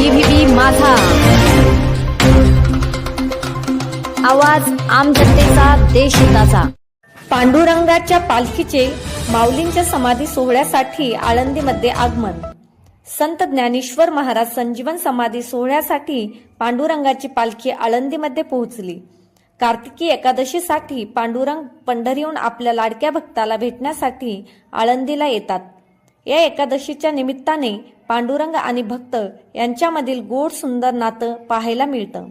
माझा. आवाज आम जनतेचा देश हिताचा. पांडुरंगाच्या पालखीचे माऊलींच्या समाधी सोहळ्यासाठी आळंदीमध्ये आगमन. संत ज्ञानेश्वर महाराज संजीवन समाधी सोहळ्यासाठी पांडुरंगाची पालखी आळंदीमध्ये पोहोचली. कार्तिकी एकादशीसाठी पांडुरंग पंढरीहून आपल्या लाडक्या भक्ताला भेटण्यासाठी आळंदीला येतात. या एकादशीच्या निमित्ताने पांडुरंग आणि भक्त यांच्यामधील गोड सुंदर नातं पाहायला मिळतं.